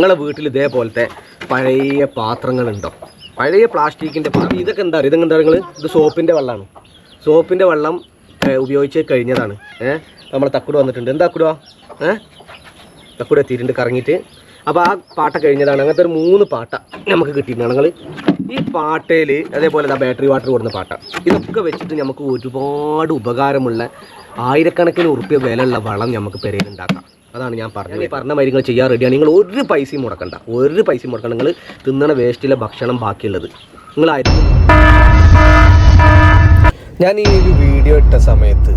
നിങ്ങളെ വീട്ടിൽ ഇതേപോലത്തെ പഴയ പാത്രങ്ങളുണ്ടോ? പഴയ പ്ലാസ്റ്റിക്കിന്റെ പാത്രം ഇതൊക്കെ എന്താ ഇതൊക്കെ എന്താ നിങ്ങൾ ഇത് സോപ്പിന്റെ വെള്ളമാണ് സോപ്പിന്റെ വെള്ളം ഉപയോഗിച്ച് കഴിഞ്ഞതാണ്. ഏഹ് നമ്മൾ തക്കുട വന്നിട്ടുണ്ട്. എന്താ തക്കുടുവാ ഏഹ് തക്കുട എത്തിയിട്ടുണ്ട് കറങ്ങിയിട്ട്. അപ്പോൾ ആ പാട്ട കഴിഞ്ഞതാണ്. അങ്ങനത്തെ ഒരു മൂന്ന് പാട്ട നമുക്ക് കിട്ടിയിട്ടുണ്ട്. ഞങ്ങൾ ഈ പാട്ടയിൽ അതേപോലെ ബാറ്ററി വാട്ടർ കൊടുക്കുന്ന പാട്ട. ഇതൊക്കെ വെച്ചിട്ട് നമുക്ക് ഒരുപാട് ഉപകാരമുള്ള ആയിരക്കണക്കിന് ഉറുപ്പ്യ വിലയുള്ള വളം നമുക്ക് പെരയിൽ ഉണ്ടാക്കാം. അതാണ് ഞാൻ പറഞ്ഞത്. പറഞ്ഞ മരുങ്ങൾ ചെയ്യാൻ റെഡിയാണ് നിങ്ങൾ ഒരു പൈസയും മുടക്കണ്ട. ഒരു പൈസയും മുടക്കണ്ട. നിങ്ങൾ തിന്നണ വേസ്റ്റിലെ ഭക്ഷണം ബാക്കിയുള്ളത്. നിങ്ങൾ ഞാൻ ഈ ഒരു വീഡിയോ ഇട്ട സമയത്ത്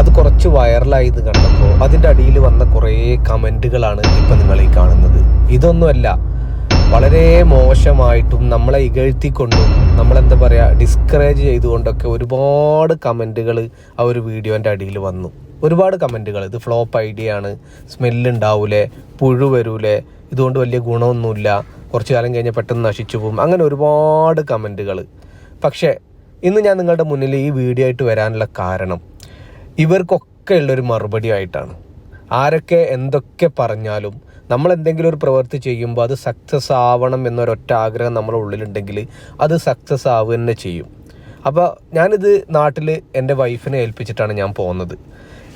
അത് കുറച്ച് വൈറലായത് കണ്ടപ്പോൾ അതിന്റെ അടിയിൽ വന്ന കുറേ കമന്റുകളാണ് ഇപ്പം നിങ്ങൾ ഈ കാണുന്നത്. ഇതൊന്നുമല്ല. വളരെ മോശമായിട്ടും നമ്മളെ ഇകഴ്ത്തിക്കൊണ്ടും നമ്മളെന്താ പറയുക ഡിസ്കറേജ് ചെയ്തുകൊണ്ടൊക്കെ ഒരുപാട് കമന്റുകൾ ആ ഒരു വീഡിയോന്റെ അടിയിൽ വന്നു. ഒരുപാട് കമന്റുകൾ ഇത് ഫ്ലോപ്പ് ഐഡിയ ആണ് സ്മെല്ല് ഉണ്ടാവൂലേ പുഴു വരൂലേ ഇതുകൊണ്ട് വലിയ ഗുണമൊന്നുമില്ല കുറച്ച് കാലം കഴിഞ്ഞാൽ പെട്ടെന്ന് നശിച്ചു പോകും. അങ്ങനെ ഒരുപാട് കമന്റുകൾ പക്ഷേ ഇന്ന് ഞാൻ നിങ്ങളുടെ മുന്നിൽ ഈ വീഡിയോ ആയിട്ട് വരാനുള്ള കാരണം ഇവർക്കൊക്കെ ഉള്ളൊരു മറുപടി ആയിട്ടാണ് ആരൊക്കെ എന്തൊക്കെ പറഞ്ഞാലും നമ്മൾ എന്തെങ്കിലും ഒരു പ്രവൃത്തി ചെയ്യുമ്പോൾ അത് സക്സസ് ആവണം എന്നൊരൊറ്റ ആഗ്രഹം നമ്മുടെ ഉള്ളിലുണ്ടെങ്കിൽ അത് സക്സസ് ആവുക തന്നെ ചെയ്യും. അപ്പോൾ ഞാനിത് നാട്ടിൽ എന്റെ വൈഫിനെ ഏൽപ്പിച്ചിട്ടാണ് ഞാൻ പോകുന്നത്.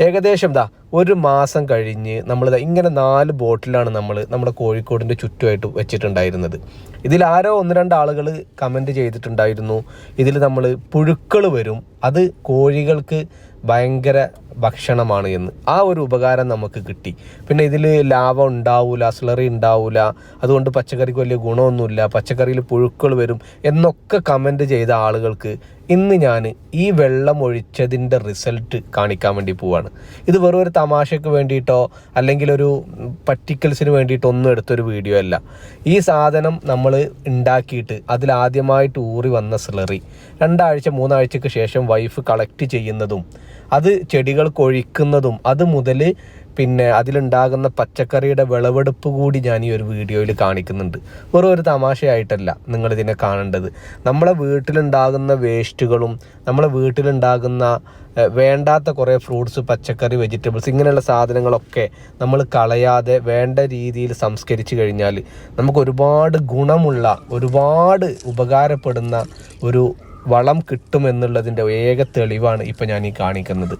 ഏകദേശം ദാ ഒരു മാസം കഴിഞ്ഞ് നമ്മൾ ഇങ്ങനെ നാല് ബോട്ടിലാണ് നമ്മൾ നമ്മുടെ കോഴിക്കോടിന്റെ ചുറ്റുമായിട്ട് വെച്ചിട്ടുണ്ടായിരുന്നത്. ഇതിൽ ആരോ ഒന്ന് രണ്ട് ആളുകൾ കമന്റ് ചെയ്തിട്ടുണ്ടായിരുന്നു. ഇതിൽ നമ്മൾ പുഴുക്കൾ വരും. അത് കോഴികൾക്ക് ഭയങ്കര ഭക്ഷണമാണ് എന്ന്. ആ ഒരു ഉപകാരം നമുക്ക് കിട്ടി. പിന്നെ ഇതിൽ ലാഭം ഉണ്ടാവില്ല സ്ലറി ഉണ്ടാവില്ല അതുകൊണ്ട് പച്ചക്കറിക്ക് വലിയ ഗുണമൊന്നുമില്ല പച്ചക്കറിയിൽ പുഴുക്കൾ വരും എന്നൊക്കെ കമന്റ് ചെയ്ത ആളുകൾക്ക് ഇന്ന് ഞാൻ ഈ വെള്ളം ഒഴിച്ചതിന്റെ റിസൾട്ട് കാണിക്കാൻ വേണ്ടി പോവാണ്. ഇത് വെറും ഒരു തമാശയ്ക്ക് വേണ്ടിയിട്ടോ അല്ലെങ്കിൽ ഒരു പറ്റിക്കൽസിന് വേണ്ടിയിട്ടോ ഒന്നും എടുത്തൊരു വീഡിയോ അല്ല. ഈ സാധനം നമ്മൾ ഉണ്ടാക്കിയിട്ട് അതിലാദ്യമായിട്ട് ഊറി വന്ന സ്ലറി രണ്ടാഴ്ച മൂന്നാഴ്ചക്ക് ശേഷം വൈഫ് കളക്ട് ചെയ്യുന്നതും അത് ചെടികൾക്ക് ഒഴിക്കുന്നതും അത് മുതൽ പിന്നെ അതിലുണ്ടാകുന്ന പച്ചക്കറിയുടെ വിളവെടുപ്പ് കൂടി ഞാൻ ഈ ഒരു വീഡിയോയിൽ കാണിക്കുന്നുണ്ട്. വെറും ഒരു തമാശയായിട്ടല്ല നിങ്ങളിതിനെ കാണേണ്ടത്. നമ്മളെ വീട്ടിലുണ്ടാകുന്ന വേസ്റ്റുകളും നമ്മളെ വീട്ടിലുണ്ടാകുന്ന വേണ്ടാത്ത കുറേ ഫ്രൂട്ട്സ് പച്ചക്കറി വെജിറ്റബിൾസ് ഇങ്ങനെയുള്ള സാധനങ്ങളൊക്കെ നമ്മൾ കളയാതെ വേണ്ട രീതിയിൽ സംസ്കരിച്ചു കഴിഞ്ഞാൽ നമുക്ക് ഒരുപാട് ഗുണമുള്ള ഒരുപാട് ഉപകാരപ്പെടുന്ന ഒരു വളം കിട്ടുമെന്നുള്ളതിന്റെ ഏക തെളിവാണ് ഇപ്പം ഞാൻ ഈ കാണിക്കുന്നത്.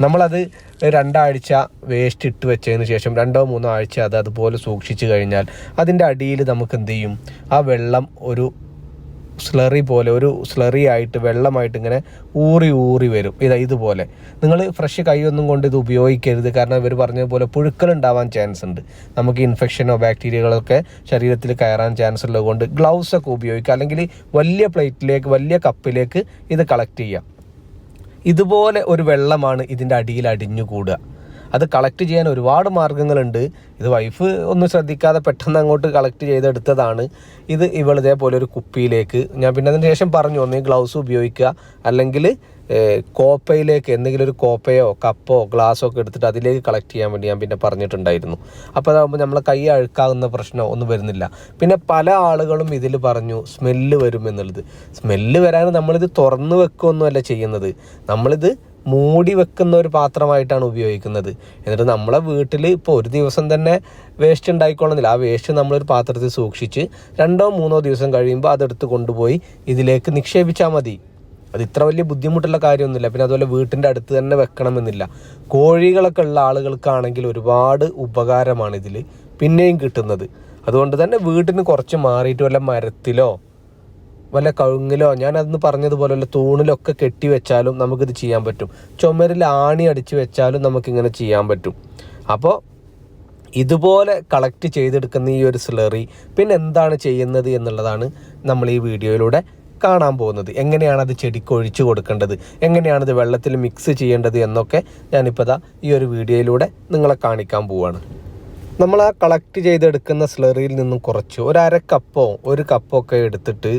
നമ്മളത് രണ്ടാഴ്ച വേസ്റ്റ് ഇട്ട് വെച്ചതിന് ശേഷം രണ്ടോ മൂന്നോ ആഴ്ച അത് അതുപോലെ സൂക്ഷിച്ചു കഴിഞ്ഞാൽ അതിന്റെ അടിയിൽ നമുക്ക് എന്ത് ചെയ്യും? ആ വെള്ളം ഒരു സ്ലറി പോലെ ഒരു സ്ലറി ആയിട്ട് വെള്ളമായിട്ട് ഇങ്ങനെ ഊറി ഊറി വരും. ഇതാ ഇതുപോലെ. നിങ്ങൾ ഫ്രഷ് കൈയൊന്നും കൊണ്ട് ഇത് ഉപയോഗിക്കരുത്. കാരണം ഇവർ പറഞ്ഞതുപോലെ പുഴുക്കൾ ഉണ്ടാവാൻ ചാൻസ് ഉണ്ട്. നമുക്ക് ഇൻഫെക്ഷനോ ബാക്ടീരിയകളൊക്കെ ശരീരത്തിൽ കയറാൻ ചാൻസ് ഉള്ളതുകൊണ്ട് ഗ്ലൗസ് ഒക്കെ ഉപയോഗിക്കുക. അല്ലെങ്കിൽ വലിയ പ്ലേറ്റിലേക്ക് വലിയ കപ്പിലേക്ക് ഇത് കളക്ട് ചെയ്യാം ഇതുപോലെ ഒരു വെള്ളമാണ് ഇതിന്റെ അടിയിൽ അടിഞ്ഞു കൂടുക. അത് കളക്ട് ചെയ്യാൻ ഒരുപാട് മാർഗങ്ങളുണ്ട്. ഇത് വൈഫ് ഒന്നും ശ്രദ്ധിക്കാതെ പെട്ടെന്ന് അങ്ങോട്ട് കളക്ട് ചെയ്തെടുത്തതാണ്. ഇത് ഇവൾ ഇതേപോലെ ഒരു കുപ്പിയിലേക്ക് ഞാൻ പിന്നെ അതിന് ശേഷം പറഞ്ഞു ഒന്നേ ഗ്ലൗസ് ഉപയോഗിക്കുക. അല്ലെങ്കിൽ കോപ്പയിലേക്ക് എന്തെങ്കിലും ഒരു കോപ്പയോ കപ്പോ ഗ്ലാസ്സോ ഒക്കെ എടുത്തിട്ട് അതിലേക്ക് കളക്ട് ചെയ്യാൻ വേണ്ടി ഞാൻ പിന്നെ പറഞ്ഞിട്ടുണ്ടായിരുന്നു. അപ്പോൾ അതാകുമ്പോൾ നമ്മളെ കൈ അഴുക്കാകുന്ന പ്രശ്നം ഒന്നും വരുന്നില്ല. പിന്നെ പല ആളുകളും ഇതിൽ പറഞ്ഞു സ്മെല്ല് വരും എന്നുള്ളത് സ്മെല്ല് വരാൻ നമ്മളിത് തുറന്നു വെക്കുകയൊന്നുമല്ല ചെയ്യുന്നത്. നമ്മളിത് മൂടി വെക്കുന്ന ഒരു പാത്രമായിട്ടാണ് ഉപയോഗിക്കുന്നത്. എന്നിട്ട് നമ്മളെ വീട്ടിൽ ഇപ്പോൾ ഒരു ദിവസം തന്നെ വേസ്റ്റ് ഉണ്ടായിക്കൊള്ളുന്നില്ല. ആ വേസ്റ്റ് നമ്മളൊരു പാത്രത്തിൽ സൂക്ഷിച്ച് രണ്ടോ മൂന്നോ ദിവസം കഴിയുമ്പോൾ അതെടുത്ത് കൊണ്ടുപോയി ഇതിലേക്ക് നിക്ഷേപിച്ചാൽ മതി. അത് ഇത്ര വലിയ ബുദ്ധിമുട്ടുള്ള കാര്യമൊന്നുമില്ല. പിന്നെ അതുപോലെ വീട്ടിന്റെ അടുത്ത് തന്നെ വെക്കണമെന്നില്ല. കോഴികളൊക്കെ ഉള്ള ആളുകൾക്കാണെങ്കിൽ ഒരുപാട് ഉപകാരമാണ് ഇതിൽ പിന്നെയും കിട്ടുന്നത്. അതുകൊണ്ട് തന്നെ വീട്ടിന് കുറച്ച് മാറിയിട്ട് വല്ല മരത്തിലോ വല്ല കഴുങ്ങിലോ പറഞ്ഞതുപോലെ വല്ല തൂണിലൊക്കെ കെട്ടി വെച്ചാലും നമുക്കിത് ചെയ്യാൻ പറ്റും. ചുമരിൽ ആണി അടിച്ച് വെച്ചാലും നമുക്കിങ്ങനെ ചെയ്യാൻ പറ്റും. അപ്പോൾ ഇതുപോലെ കളക്ട് ചെയ്തെടുക്കുന്ന ഈ ഒരു സ്ലറി പിന്നെ എന്താണ് ചെയ്യുന്നത് എന്നുള്ളതാണ് നമ്മൾ ഈ വീഡിയോയിലൂടെ കാണാൻ പോകുന്നത്. എങ്ങനെയാണ് അത് ചെടിക്ക് ഒഴിച്ചു കൊടുക്കേണ്ടത്? എങ്ങനെയാണ് ഇത് വെള്ളത്തിൽ മിക്സ് ചെയ്യേണ്ടത് എന്നൊക്കെ ഞാനിപ്പോൾ ദാ ഈ ഒരു വീഡിയോയിലൂടെ നിങ്ങളെ കാണിക്കാൻ പോവുകയാണ് നമ്മൾ ആ കളക്ട് ചെയ്തെടുക്കുന്ന സ്ലറിയിൽ നിന്നും കുറച്ച് ഒരു അര കപ്പോ ഒരു കപ്പോ ഒക്കെ എടുത്തിട്ട്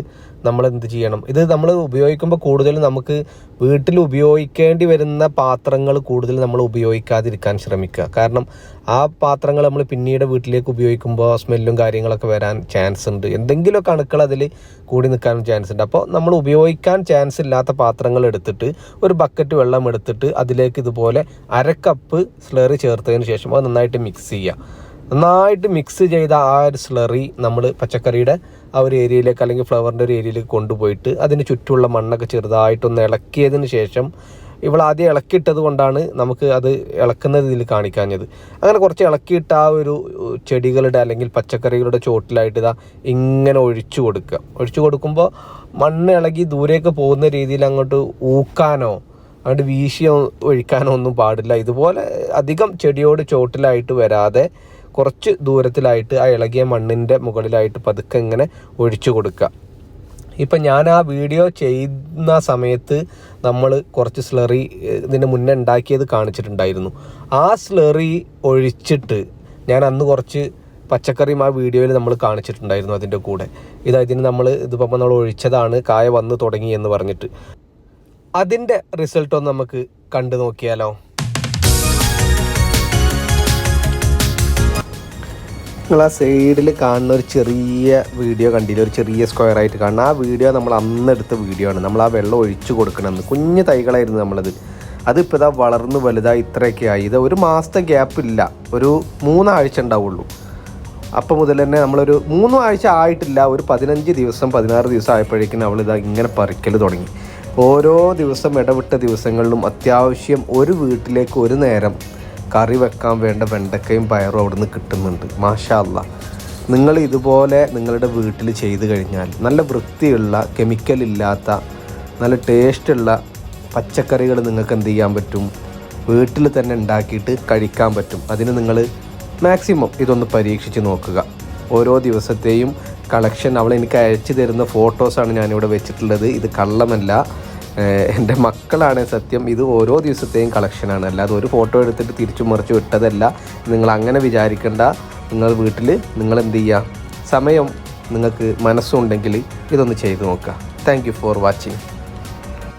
നമ്മൾ എന്ത് ചെയ്യണം? ഇത് നമ്മൾ ഉപയോഗിക്കുമ്പോൾ കൂടുതലും നമുക്ക് വീട്ടിൽ ഉപയോഗിക്കേണ്ടി വരുന്ന പാത്രങ്ങൾ കൂടുതൽ നമ്മൾ ഉപയോഗിക്കാതിരിക്കാൻ ശ്രമിക്കുക. കാരണം ആ പാത്രങ്ങൾ നമ്മൾ പിന്നീട് വീട്ടിലേക്ക് ഉപയോഗിക്കുമ്പോൾ സ്മെല്ലും കാര്യങ്ങളൊക്കെ വരാൻ ചാൻസ് ഉണ്ട്. എന്തെങ്കിലുമൊക്കെ അണുക്കൾ അതിൽ കൂടി നിൽക്കാനും ചാൻസ് ഉണ്ട്. അപ്പോൾ നമ്മൾ ഉപയോഗിക്കാൻ ചാൻസ് ഇല്ലാത്ത പാത്രങ്ങൾ എടുത്തിട്ട് ഒരു ബക്കറ്റ് വെള്ളം എടുത്തിട്ട് അതിലേക്ക് ഇതുപോലെ അര കപ്പ് സ്ലറി ചേർത്തതിന് ശേഷം അത് നന്നായിട്ട് മിക്സ് ചെയ്യുക. നന്നായിട്ട് മിക്സ് ചെയ്ത ആ ഒരു സ്ലറി നമ്മൾ പച്ചക്കറിയുടെ ആ ഒരു ഏരിയയിലേക്ക് അല്ലെങ്കിൽ ഫ്ലവറിന്റെ ഒരു ഏരിയയിലേക്ക് കൊണ്ടുപോയിട്ട് അതിന് ചുറ്റുമുള്ള മണ്ണൊക്കെ ചെറുതായിട്ടൊന്ന് ഇളക്കിയതിന് ശേഷം ഇവൾ ആദ്യം ഇളക്കിയിട്ടത് കൊണ്ടാണ് നമുക്ക് അത് ഇളക്കുന്നത് ഇതിൽ കാണിക്കാഞ്ഞത്. അങ്ങനെ കുറച്ച് ഇളക്കിയിട്ട് ആ ഒരു ചെടികളുടെ അല്ലെങ്കിൽ പച്ചക്കറികളുടെ ചോട്ടിലായിട്ട് ഇതാ ഇങ്ങനെ ഒഴിച്ചു കൊടുക്കുക. ഒഴിച്ചു കൊടുക്കുമ്പോൾ മണ്ണ് ഇളകി ദൂരേക്ക് പോകുന്ന രീതിയിൽ അങ്ങോട്ട് ഊക്കാനോ അങ്ങോട്ട് വീശിയോ ഒഴിക്കാനോ ഒന്നും പാടില്ല. ഇതുപോലെ അധികം ചെടിയോട് ചോട്ടിലായിട്ട് വരാതെ കുറച്ച് ദൂരത്തിലായിട്ട് ആ ഇളകിയ മണ്ണിന്റെ മുകളിലായിട്ട് പതുക്കെ ഇങ്ങനെ ഒഴിച്ചു കൊടുക്കുക. ഇപ്പം ഞാൻ ആ വീഡിയോ ചെയ്യുന്ന സമയത്ത് നമ്മൾ കുറച്ച് സ്ലറി ഇതിന് മുന്നേ ഉണ്ടാക്കിയത് കാണിച്ചിട്ടുണ്ടായിരുന്നു. ആ സ്ലറി ഒഴിച്ചിട്ട് ഞാൻ അന്ന് കുറച്ച് പച്ചക്കറിയും ആ വീഡിയോയിൽ നമ്മൾ കാണിച്ചിട്ടുണ്ടായിരുന്നു അതിന്റെ കൂടെ. ഇത് ഇതിന് നമ്മൾ ഇതിപ്പോൾ നമ്മൾ ഒഴിച്ചതാണ് കായ വന്ന് തുടങ്ങി എന്ന് പറഞ്ഞിട്ട്. അതിന്റെ റിസൾട്ടൊന്ന് നമുക്ക് കണ്ടു നോക്കിയാലോ? നിങ്ങൾ ആ സൈഡിൽ കാണുന്ന ഒരു ചെറിയ വീഡിയോ കണ്ടില്ല? ഒരു ചെറിയ സ്ക്വയർ ആയിട്ട് കാണുന്ന ആ വീഡിയോ നമ്മൾ അന്ന് എടുത്ത വീഡിയോ ആണ്. നമ്മൾ ആ വെള്ളം ഒഴിച്ചു കൊടുക്കണമെന്ന് കുഞ്ഞു തൈകളായിരുന്നു നമ്മളത്. അതിപ്പോൾ ഇതാ വളർന്ന് വലുതായി ഇത്രയൊക്കെ ആയി. ഇത് ഒരു മാസത്തെ ഗ്യാപ്പ് ഇല്ല. ഒരു മൂന്നാഴ്ച ഉണ്ടാവുള്ളൂ. അപ്പം മുതൽ തന്നെ നമ്മളൊരു മൂന്ന് ആഴ്ച ആയിട്ടില്ല. ഒരു പതിനഞ്ച് ദിവസം പതിനാറ് ദിവസം ആയപ്പോഴേക്കും നമ്മളിത് ഇങ്ങനെ പറിക്കൽ തുടങ്ങി. ഓരോ ദിവസം ഇടവിട്ട ദിവസങ്ങളിലും അത്യാവശ്യം ഒരു വീട്ടിലേക്ക് ഒരു നേരം കറി വെക്കാൻ വേണ്ട വെണ്ടക്കയും പയറും അവിടുന്ന് കിട്ടുന്നുണ്ട്. മാഷാല്ല നിങ്ങൾ ഇതുപോലെ നിങ്ങളുടെ വീട്ടിൽ ചെയ്തു കഴിഞ്ഞാൽ നല്ല വൃത്തിയുള്ള കെമിക്കൽ ഇല്ലാത്ത നല്ല ടേസ്റ്റുള്ള പച്ചക്കറികൾ നിങ്ങൾക്ക് എന്ത് ചെയ്യാൻ പറ്റും? വീട്ടിൽ തന്നെ ഉണ്ടാക്കിയിട്ട് കഴിക്കാൻ പറ്റും. അതിന് നിങ്ങൾ മാക്സിമം ഇതൊന്ന് പരീക്ഷിച്ച് നോക്കുക. ഓരോ ദിവസത്തെയും കളക്ഷൻ അവൾ എനിക്ക് അയച്ചു തരുന്ന ഫോട്ടോസാണ് ഞാനിവിടെ വെച്ചിട്ടുള്ളത്. ഇത് കള്ളമല്ല. എന്റെ മക്കളാണ് സത്യം. ഇത് ഓരോ ദിവസത്തെയും കളക്ഷനാണ് അല്ലാതെ ഒരു ഫോട്ടോ എടുത്തിട്ട് തിരിച്ചു മറിച്ച് വിട്ടതല്ല. നിങ്ങൾ അങ്ങനെ വിചാരിക്കേണ്ട. നിങ്ങൾ വീട്ടിൽ നിങ്ങൾ എന്ത് ചെയ്യുക സമയം നിങ്ങൾക്ക് മനസ്സുണ്ടെങ്കിൽ ഇതൊന്ന് ചെയ്തു നോക്കുക. Thank for watching